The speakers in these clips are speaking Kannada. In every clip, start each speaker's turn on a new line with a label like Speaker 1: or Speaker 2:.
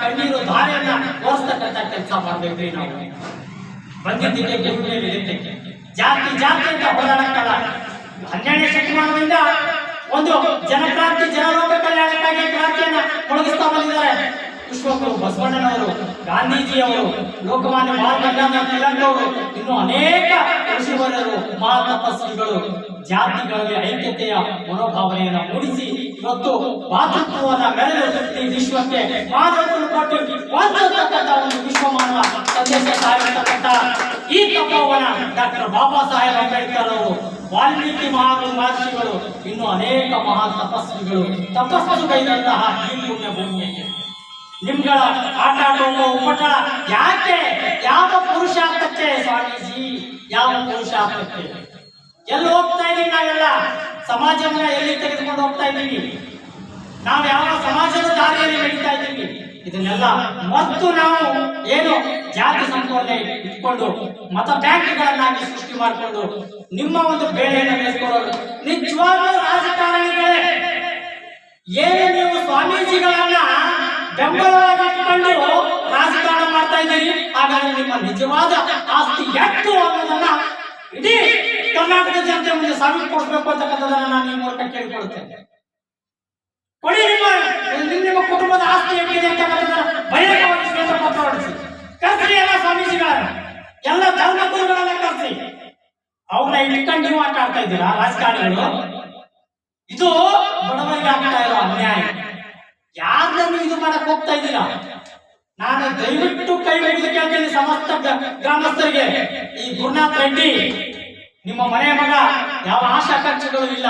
Speaker 1: ಕಣ್ಣೀರು ಧಾರೆಯನ್ನ ಓಡಿಸ್ತಕ್ಕಂಥ ಕೆಲಸ ಮಾಡ್ಬೇಕ್ರಿ ನಾವು. ಬಂದಿದ್ದಕ್ಕೆ ಗುರುವಿನ ಜಾತಿ ಜಾತಿ ಅಂತ ಹೋರಾಡಕ್ಕಲ್ಲ ಹನ್ನೆರಡನೇ ಶತಮಾನದಿಂದ ಒಂದು ಜನಕ್ರಾಂತಿ ಜನರೋಗ ಕಲ್ಯಾಣಕ್ಕಾಗಿ ಕ್ರಾಂತಿಯನ್ನ ಒಣಗಿಸ್ತಾ ಬಂದಿದ್ದಾರೆ. ವಿಶ್ವಗುರು ಬಸವಣ್ಣನವರು, ಗಾಂಧೀಜಿಯವರು, ಲೋಕಮಾನ್ಯ ಬಾಲಗಂಗಾಧರ ತಿಲಕ್ ಅವರು ಇನ್ನು ಅನೇಕ ಋಷಿವರರು ಮಹಾತಪಸ್ವಿಗಳು, ಜಾತಿಗಳಲ್ಲಿ ಐಕ್ಯತೆಯ ಮನೋಭಾವನೆಯನ್ನು ಮೂಡಿಸಿ ಇವತ್ತು ಮಾತೃತ್ವವನ್ನು ಮೆರೆದು ಈ ವಿಶ್ವಕ್ಕೆ ಮಾನವವನ್ನು ಕೊಟ್ಟು ಒಂದು ವಿಶ್ವಮಾನ ಸಂದೇಶ ಸಾರಿರ್ತಕ್ಕಂಥ ಈ ತಪೋವನ ಡಾಕ್ಟರ್ ಬಾಬಾ ಸಾಹೇಬ್ ಅಂಬೇಡ್ಕರ್ ಅವರು, ವಾಲ್ಮೀಕಿ ಮಹಾಗುರು ಮಹರ್ಷಿಗಳು, ಇನ್ನು ಅನೇಕ ಮಹಾ ತಪಸ್ವಿಗಳು. ತಪಸ್ಸು ಕೈದಂತಹ ಈ ಪುಣ್ಯ ಭೂಮಿಯಲ್ಲಿ ನಿಮ್ಗಳ ಆಟ ಆಡುವ ಉಪಟಳ ಯಾಕೆ? ಯಾವ ಪುರುಷಾರ್ಥಕ್ಕೆ ಸ್ವಾಮೀಜಿ? ಯಾವ ಪುರುಷಾರ್ಥಕ್ಕೆ? ಎಲ್ಲಿ ಹೋಗ್ತಾ ಇದೀವಿ ನಾವೆಲ್ಲ? ಸಮಾಜವನ್ನ ಎಲ್ಲಿ ತೆಗೆದುಕೊಂಡು ಹೋಗ್ತಾ ಇದ್ದೀವಿ ನಾವು ಯಾವ ಇದನ್ನೆಲ್ಲ ಮತ್ತು ನಾವು ಏನು ಜಾತಿ ಸಂಕೋಲೆ ಇಟ್ಕೊಂಡು ಮತ ಬ್ಯಾಂಕ್ಗಳನ್ನಾಗಿ ಸೃಷ್ಟಿ ಮಾಡಿಕೊಂಡು ನಿಮ್ಮ ಒಂದು ಬೇಳೆಯನ್ನು ಬೇಯಿಸ್ಕೊಳ್ಳೋದು ನಿಜವಾದ ರಾಜಕಾರಣಿಗಳೇ ಏನು ನೀವು ಸ್ವಾಮೀಜಿಗಳನ್ನ ಬೆಂಬಲವಾಗಿ ಇಟ್ಕೊಂಡು ರಾಜಕಾರಣ ಮಾಡ್ತಾ ಇದ್ದೀರಿ, ಹಾಗಾದ್ರೆ ನಿಮ್ಮ ನಿಜವಾದ ಆಸ್ತಿ ಎಷ್ಟು ಅನ್ನೋದನ್ನ ಇಡೀ ಕರ್ನಾಟಕ ಜನತೆ ಮುಂದೆ ಕೊಡ್ಬೇಕು ಅಂತಕ್ಕಂಥದ್ದನ್ನ ನಾನು ನಿಮ್ಮ ಮೂಲಕ ಕೇಳಿಕೊಳ್ಳುತ್ತೇನೆ. ಕೊಡಿ ನಿಮ್ಮ ನಿಮ್ಮ ಕುಟುಂಬದ ಆಸ್ತಿ ಹೆಂಗಿದೆ ಅಂತ ಬಹಿರಂಗವಾಗಿ ಶ್ವೇತ ಪತ್ರ ಹೊಡಿಸಿ ಕರ್ಸಿ ಎಲ್ಲ ಸ್ವಾಮೀಜಿಗಳ. ಎಲ್ಲ ಧರ್ಮ ಗುರುಗಳೆಲ್ಲ ಕರ್ಸಿ ಅವ್ರನ್ನ ಇಟ್ಕೊಂಡು ನೀವು ಆಟ ಆಡ್ತಾ ಇದ್ದೀರಾ, ರಾಜಕಾರಣಿಗಳು? ಇದು ಬಡವರಿಗೆ ಆಗ್ತಾ ಇರೋ ಅನ್ಯಾಯ. ಯಾರನ್ನು ಇದು ಮಾಡಕ್ ಹೋಗ್ತಾ ಇದ್ದೀರಾ? ನಾನು ದಯವಿಟ್ಟು ಕೈ ಮುಗಿದು ಕೇಳ್ತೀನಿ ಸಮಸ್ತ ಗ್ರಾಮಸ್ಥರಿಗೆ. ಈ ಗುರುನಾಥ್ ರೆಡ್ಡಿ ನಿಮ್ಮ ಮನೆ ಮಗ ಯಾವ ಆಶಾಕಾಂಕ್ಷೆಗಳು ಇಲ್ಲ.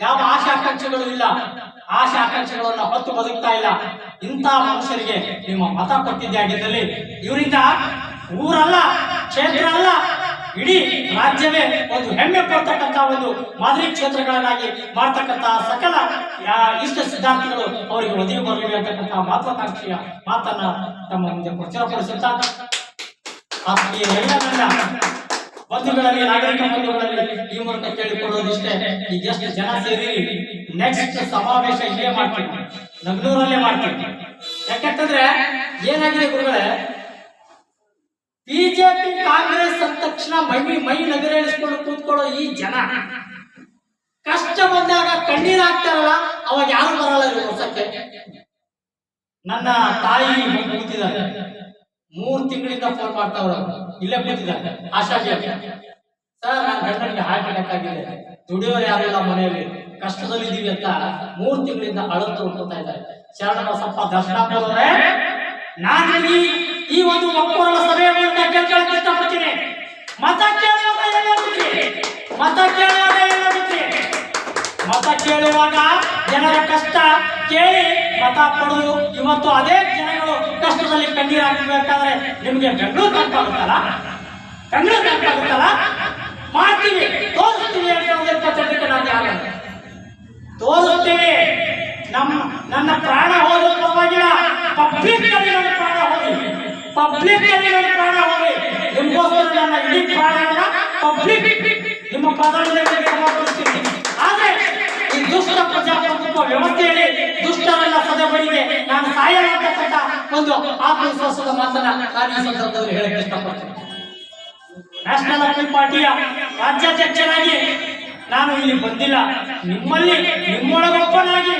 Speaker 1: ಯಾವ ಆಶಾಕಾಂಕ್ಷೆಗಳು ಇಲ್ಲ. ಆಶಾಕಾಂಕ್ಷೆಗಳನ್ನು ಹೊತ್ತು ಬದುಕ್ತಾ ಇಲ್ಲ. ಇಂಥ ಮನುಷ್ಯರಿಗೆ ನಿಮ್ಮ ಮತ ಕೊಟ್ಟಿದ್ದೆ ಆಗಿದ್ದಲ್ಲಿ ಇವರಿಂದ ಊರಲ್ಲ ಕ್ಷೇತ್ರ ಅಲ್ಲ ಇಡೀ ರಾಜ್ಯವೇ ಒಂದು ಹೆಮ್ಮೆ ಪಡ್ತಕ್ಕಂತ ಒಂದು ಮಾದರಿ ಕ್ಷೇತ್ರಗಳನ್ನಾಗಿ ಮಾಡ್ತಕ್ಕಂಥ ಸಕಲ ಇಷ್ಟ ಸಿದ್ಧಾಂತಗಳು ಅವರಿಗೆ ಒದಗಿ ಬರಲಿವೆ ಅಂತಕ್ಕಂಥ ಮಹತ್ವಾಕಾಂಕ್ಷೆಯ ಮಾತನ್ನ ತಮ್ಮ ಮುಂದೆ ಪ್ರಚುರಪಡಿಸುತ್ತಾ ಎಲ್ಲ ನನ್ನ ಬಂಧುಗಳಲ್ಲಿ ನಾಗರಿಕ ಬಂಧುಗಳಲ್ಲಿ ಈ ಮೂಲಕ ಕೇಳಿಕೊಳ್ಳೋದಿಷ್ಟೇ. ಈಗ ಎಷ್ಟು ಜನ ಸೇರಿ ನೆಕ್ಸ್ಟ್ ಸಮಾವೇಶ ಇಲ್ಲೇ ಮಾಡ್ತೀವಿ. ನಗ್ನೂರಲ್ಲೇ ಮಾಡ್ತೀವಿ. ಯಾಕಂತಂದ್ರೆ ಏನಾಗಿದೆ ಗುರುಗಳೇ? ಬಿಜೆಪಿ, ಕಾಂಗ್ರೆಸ್ ಅಂದ ತಕ್ಷಣ ಮೈ ಮೈ ನಗರೇಳಿಸ್ಕೊಂಡು ಕೂತ್ಕೊಳ್ಳೋ ಈ ಜನ. ಕಷ್ಟ ಬಂದಾಗ ಕಣ್ಣೀರ್ ಹಾಕ್ತಾರಲ್ಲ, ಅವಾಗ ಯಾರು ಬರಲ್ಲ ವರ್ಷಕ್ಕೆ ನನ್ನ ತಾಯಿ ಕೂತಿದ್ದಾರೆ ಮೂರ್ ತಿಂಗಳಿಂದ ಫೋನ್ ಮಾಡ್ತಾವ್ರ ಇಲ್ಲೇ ಕೂತಿದ್ದಾರೆ. ಆಶಾಜಿ ಸರ್ ನನ್ನ ಗಂಡನಿಗೆ ಹಾರ್ಟ್ ಅಟ್ಯಾಕ್ ಆಗಿದೆ. ದುಡಿಯೋರು ಯಾರು ಇಲ್ಲ ಮನೆಯಲ್ಲಿ. ಕಷ್ಟದಲ್ಲಿದ್ದೀವಿ ಅಂತ ಮೂರ್ ತಿಂಗಳಿಂದ ಅಳುತ್ತು ಹುಟ್ಟುತ್ತಾ ಇದ್ದಾರೆ. ಶರಣ ಬಸಪ್ಪ ದರ್ಶನ ನಾನು ಈ ಒಂದು ಮಕ್ಕಳ ಸಭೆಯ ಮೂಲಕ ಕೇಳ್ಕೊಳ್ಳೋಕೆ ಇಷ್ಟಪಡ್ತೀನಿ. ಮತ ಕೇಳುವಾಗ ಮತ ಕೇಳುವಾಗ ಮತ ಕೇಳುವಾಗ ಜನರ ಕಷ್ಟ ಕೇಳಿ ಮತ ಕೊಡುವುದು. ಇವತ್ತು ಅದೇ ಜನಗಳು ಕಷ್ಟದಲ್ಲಿ ಕಣ್ಣೀರು ಹಾಕಬೇಕಾದ್ರೆ ನಿಮಗೆ ಬೆಂಗಳೂರು ನೆನಪಾಗುತ್ತಲ್ಲ ಬೆಂಗಳೂರು ನೆನಪಾಗುತ್ತಲ್ಲ ಮಾಡ್ತೀವಿ, ತೋರಿಸ್ತೀವಿ ಅಂತ ಒಂದು ಇಪ್ಪತ್ತೆಂಟಕ್ಕೆ ನಾನು ಯಾರು? ತೋರಿಸ್ತೀವಿ. ನಮ್ಮ ನನ್ನ ಪ್ರಾಣ ಹೋದ್ರು ಪರವಾಗಿಲ್ಲ. ಪಬ್ಲಿಕ್ ಅಲ್ಲಿ ನನ್ನ ಪ್ರಾಣ ಹೋಗಿ. ಪಬ್ಲಿಕ್ ಅಲ್ಲಿ ನನ್ನ ಪ್ರಾಣ ಹೋಗಿ. ನಿಮಗೋಸ್ಕರ ನನ್ನ ಇಡೀ ಪ್ರಾಣವನ್ನ ಪಬ್ಲಿಕ್ ನಿಮ್ಮ ಪದವಿಯಲ್ಲಿ ಸಮರ್ಪಿಸ್ತೀನಿ. ವ್ಯವಸ್ಥೆಯಲ್ಲಿ ದುಷ್ಟರನ್ನ ಸದೆಬಡಿಗೆ ನಾನು ಸಹಾಯ ಅಂತಕ್ಕಂಥ ಒಂದು ಆತ್ಮವಿಶ್ವಾಸದ ಮಾತನ್ನ ನಾನು ಈ ಸಂದರ್ಭದಲ್ಲಿ ಹೇಳಕ್ಕೆ ಇಷ್ಟಪಡ್ತೇನೆ. ನ್ಯಾಷನಲ್ ಅಪೀಲ್ ಪಾರ್ಟಿಯ ರಾಜ್ಯಾಧ್ಯಕ್ಷನಾಗಿ ನಾನು ಇಲ್ಲಿ ಬಂದಿಲ್ಲ. ನಿಮ್ಮಲ್ಲಿ ನಿಮ್ಮೊಳಗೊಬ್ಬನಾಗಿ,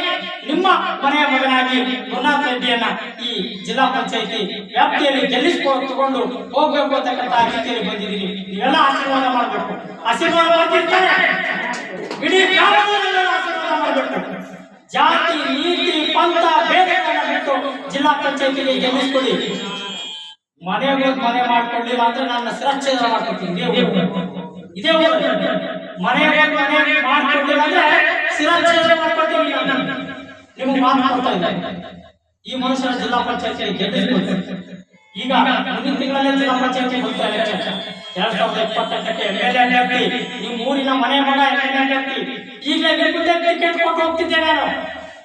Speaker 1: ನಿಮ್ಮ ಮನೆಯ ಮಗನಾಗಿ ಗುರುನಾಥ್ ರೆಡ್ಡಿಯನ್ನ ಈ ಜಿಲ್ಲಾ ಪಂಚಾಯತಿ ವ್ಯಾಪ್ತಿಯಲ್ಲಿ ಗೆಲ್ಲಿಸಿಕೊಂಡು ತಗೊಂಡು ಹೋಗ್ಬೇಕು ಅಂತಕ್ಕಂಥ ರೀತಿಯಲ್ಲಿ ಬಂದಿದ್ದೀನಿ. ನೀವೆಲ್ಲ ಆಶೀರ್ವಾದ ಮಾಡಬೇಕು. ಆಶೀರ್ವಾದ ಮಾಡ್ತಿರ್ತಾರೆ ಇಡೀ ಗ್ರಾಮದಲ್ಲೆಲ್ಲ ಆಶೀರ್ವಾದ ಮಾಡಬೇಕು ಜಾತಿ ನೀತಿ ಪಂಥ ಭೇದಗಳನ್ನ ಬಿಟ್ಟು ಜಿಲ್ಲಾ ಪಂಚಾಯತಿಗೆ ಗೆಲ್ಲಿಸ್ಕೊಡಿ ಮನೆಗೆ ಹೋಗಿ ಮನೆ ಮಾಡ್ಕೊಳ್ಳಿಲ್ಲ ಅಂದ್ರೆ ನನ್ನ ಸುರಕ್ಷಿತ ಮಾಡ್ಕೊತೀನಿ ಇದೇ. ಇದೇ ಹೋಗಿ ಮನೆ ಮಾಡ್ಕೊಳ್ಳಿಲ್ಲ ಅಂದ್ರೆ ಸುರಕ್ಷಿತ ಮಾಡ್ಕೊತೀನಿ ನಿಮಗೆ ಮಾತು ಕೊಡ್ತಾ ಇದ್ದೆ. ಈ ಮನುಷ್ಯನ ಜಿಲ್ಲಾ ಪಂಚಾಯತಿ ಗೆಲ್ಲಿಸ್ಕೊಡಿ ಈಗ ಮುಂದಿನ ತಿಂಗಳಲ್ಲೇ ಜಿಲ್ಲಾ ಪಂಚಾಯತಿ ಬರ್ತಾ ಎಲೆಕ್ಷನ್ ಎರಡ್ ಸಾವಿರದ ಇಪ್ಪತ್ತೆಂಟಕ್ಕೆ ಎಂ ಎಲ್ ಎ ಅಭ್ಯರ್ಥಿ. ನಿಮ್ಮ ಊರಿನ ಮನೆ ಮಗ ಎಂ ಎಲ್ ಎ ಅಭ್ಯರ್ಥಿ. ಈಗಲೇ ನಿಮ್ಮದೇ ಟಿಕೆಟ್ ಕೊಟ್ಟು ಹೋಗ್ತಿದ್ದೆ ನಾನು.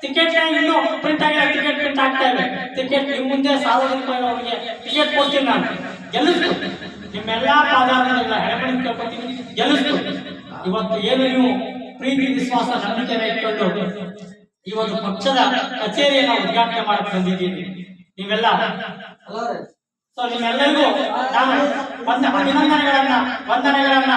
Speaker 1: ಟಿಕೆಟ್ ಇನ್ನು ಪ್ರಿಂಟ್ ಆಗಿಲ್ಲ ಟಿಕೆಟ್ ಪ್ರಿಂಟ್ ಆಗ್ತಾ ಇದೆ. ಟಿಕೆಟ್ ನಿಮ್ಮ ಮುಂದೆ ಸಾರ್ವಜನಿಕರಿಗೆ ಟಿಕೆಟ್ ಕೊಡ್ತೀನಿ ನಾನು. ಗೆಲ್ಲಿಸ್ತು ನಿಮ್ಮೆಲ್ಲಾ ಪಾದಾರ್ಥಗಳನ್ನ ಹೆಣಮಣಿ ಕೇಳ್ಕೊತೀನಿ. ಗೆಲ್ಲಿಸ್ತು ಇವತ್ತು ಏನು ನೀವು ಪ್ರೀತಿ, ವಿಶ್ವಾಸ, ನಂಬಿಕೆನ ಇಟ್ಕೊಂಡು ಈ ಒಂದು ಪಕ್ಷದ ಕಚೇರಿಯನ್ನು ಉದ್ಘಾಟನೆ ಮಾಡಕ್ ಬಂದಿದ್ದೀನಿ ನೀವೆಲ್ಲ? ಸೊ ನಿಮ್ಮೆಲ್ಲರಿಗೂ ನಾನು ಅಭಿನಂದನೆಗಳನ್ನ ವಂದನೆಗಳನ್ನ